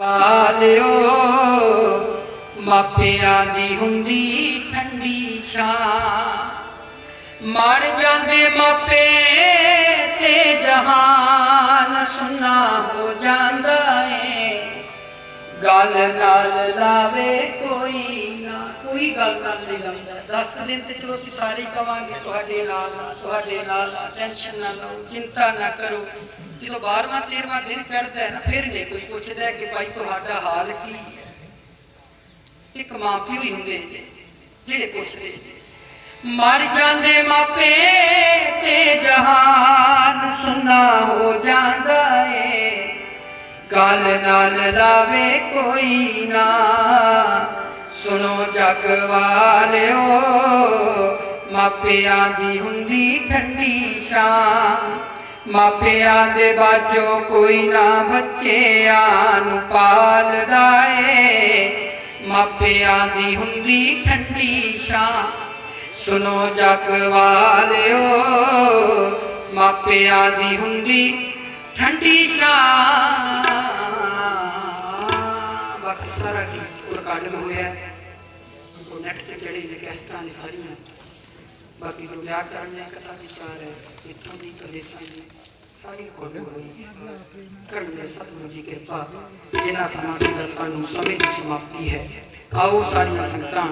ਵਾਲਿਓ ਮਾਪਿਆਂ ਦੀ ਹੁੰਦੀ ਠੰਡੀ ਛਾਂ। ਮਰ ਜਾਂਦੇ ਮਾਪੇ ਤੇ ਜਹਾਨ ਸੁਨਾ ਹੋ ਜਾਂਦਾ ਏ। ਗੱਲ ਨਾਲ ਲਾਵੇ ਕੋਈ ਕੋਈ ਗੱਲ ਨਾਲ ਨਹੀਂ। ਲਾਉਂਦਾ ਦਸ ਕੁ ਦਿਨ ਤੇ ਚਲੋ ਅਸੀਂ ਸਾਰੇ ਕਵਾਂਗੇ, ਤੁਹਾਡੇ ਨਾਲ ਤੁਹਾਡੇ ਨਾਲ ਟੈਨਸ਼ਨ ਨਾ ਲਓ, ਚਿੰਤਾ ਨਾ ਕਰੋ। ਜਦੋਂ 12ਵਾਂ 13ਵਾਂ ਦਿਨ ਚੜ੍ਹਦਾ ਹੈ ਨਾ, ਫਿਰ ਨਹੀਂ ਕੋਈ ਪੁੱਛਦਾ ਕਿ ਭਾਈ ਤੁਹਾਡਾ ਹਾਲ ਕੀ ਹੈ। ਇੱਕ ਮਾਂ ਪਿਓ ਹੀ ਹੁੰਦੇ ਜਿਹੜੇ ਪੁੱਛਦੇ ਮਰ ਜਾਂਦੇ ਮਾਪੇ ਤੇ ਜਹਾਨ ਸੁਨਾ ਹੋ ਜਾਂਦਾ ਏ। ਗੱਲ ਨਾਲ ਲਾਵੇ ਕੋਈ ਨਾ। ਸੁਣੋ ਜਗ ਵਾਲਿਓ, ਮਾਪਿਆਂ ਦੀ ਹੁੰਦੀ ਠੰਡੀ ਛਾਂ ਮਾਪਿਆਂ ਦੇ ਬਾਝੋਂ ਕੋਈ ਨਾ ਬੱਚਿਆਂ ਨੂੰ ਪਾਲਦਾ ਏ। ਮਾਪਿਆਂ ਦੀ ਹੁੰਦੀ ਠੰਡੀ ਛਾਂ ਸੁਣੋ ਜਗ ਵਾਲਿਓ, ਮਾਪਿਆਂ ਦੀ ਹੁੰਦੀ ਠੰਡੀ ਛਾਂ ਬਾਕੀ ਸਾਰਾ ਗੀਤ ਰਿਕਾਰਡਿੰਗ ਹੋਇਆ ਹੈ ਉਹ ਨੈਟ ਤੇ ਚੜੇ ਨੇ ਕਿਸ਼ਤਾਂ ਨੇ ਸਾਰੀਆਂ ਬਾਕੀ ਜੋ ਵਿਆਹ ਕਰਨ ਦਾ ਕਥਾ ਵਿਚਾਰ ਹੈ ਇੱਥੋਂ ਦੀ ਕਲੇਸ਼ਾਂ ਦੀ ਸਾਰੀ ਰਿਕਾਰਡਿੰਗ ਹੋਈ ਹੈ ਕਰਨ ਦੇ ਸਤਿਗੁਰੂ ਜੀ ਕਿਰਪਾ ਜਿਨ੍ਹਾਂ ਸਮਾਂ ਸੰਦਰ ਸਾਨੂੰ ਸਮੇਂ ਦੀ ਸਮਾਪਤੀ ਹੈ ਆਓ ਸਾਰੀਆਂ ਸੰਗਤਾਂ